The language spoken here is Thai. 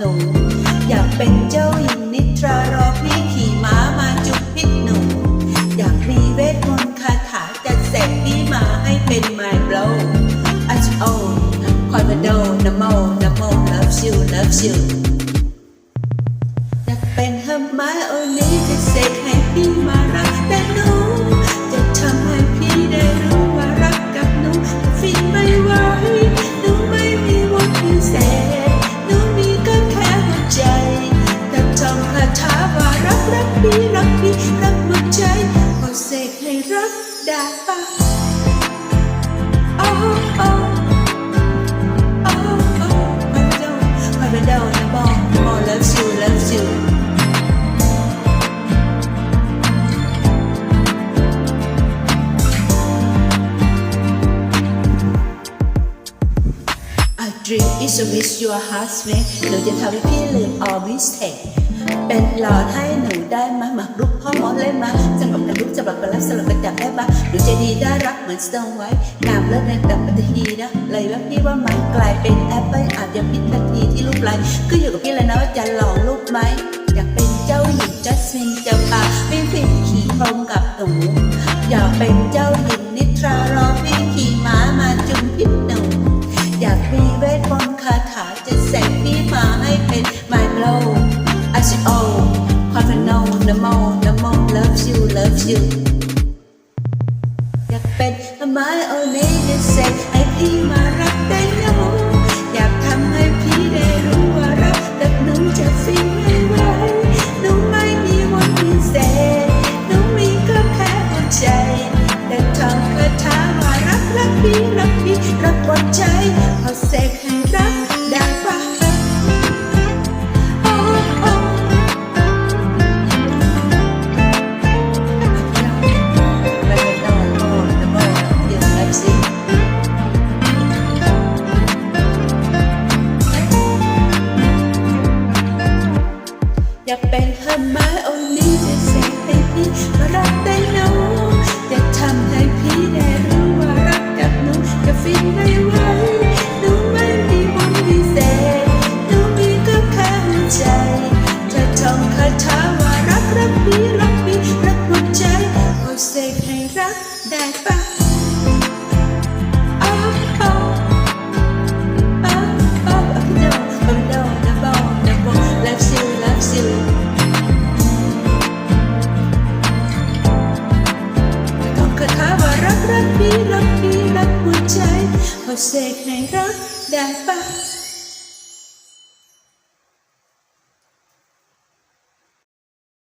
หนู อยากเป็นเจ้าหญิงนิทรารอพี่ขี่ม้ามาจุกพิษหนู อยากมีเวทมนต์คาถาจัดเสงพี่มาให้เป็นไมโบลอัชโอคอนโดนะโมนโม love you love you พี่รักพี่รักหมดใจก็เสกให้รักได้ปะโอ้โอ้โอ้โอ้มาเดามาเดานะบอกโอ้ love you love you dream is a wish your heart make หนูจะทำให้พี่ลืม all mistake เป็นหลอดให้หนูได้มาหมักรุกพ่อหมอเล่นมาสำหรับกันลุกสำหรับกันรับสำหรับกันจับได้ปะหนูใจะดีได้รักเหมือนสโตนไว้งามเลิศในดับปฏิทีนะเลยว่าพี่ว่ามันกลายเป็นแอปเปิลอาจจะพิษทันทีที่รูปไลก็อยู่กับพี่เลยนะว่าจะหลอกลูกไหมอยากเป็นเจ้าหญิงจัสมินจะพาพี่ผิดขี่พรมกับหนูอยากเป็นเจ้าหญิงนิทรารอพี่งขี่ม้ามาจุนพิษหนูอยากมีเวทมนต์คาถาจะเสกพี่มาให้เป็น my blow อา you love you อยากเป็น อยากเป็นเธอไม้โอนี้จะเสกให้พี่มารักได้หนูจะทำให้พี่ได้รู้ว่ารักกับหนูจะฟินไม่ไหวหนูไม่มีวันพิเศษหนูมีก็แค่หัวใจจะท่องคาถาว่ารักรักพี่รักพี่รักหมดใจขอเสกให้รักได้ปะ รักรักพี่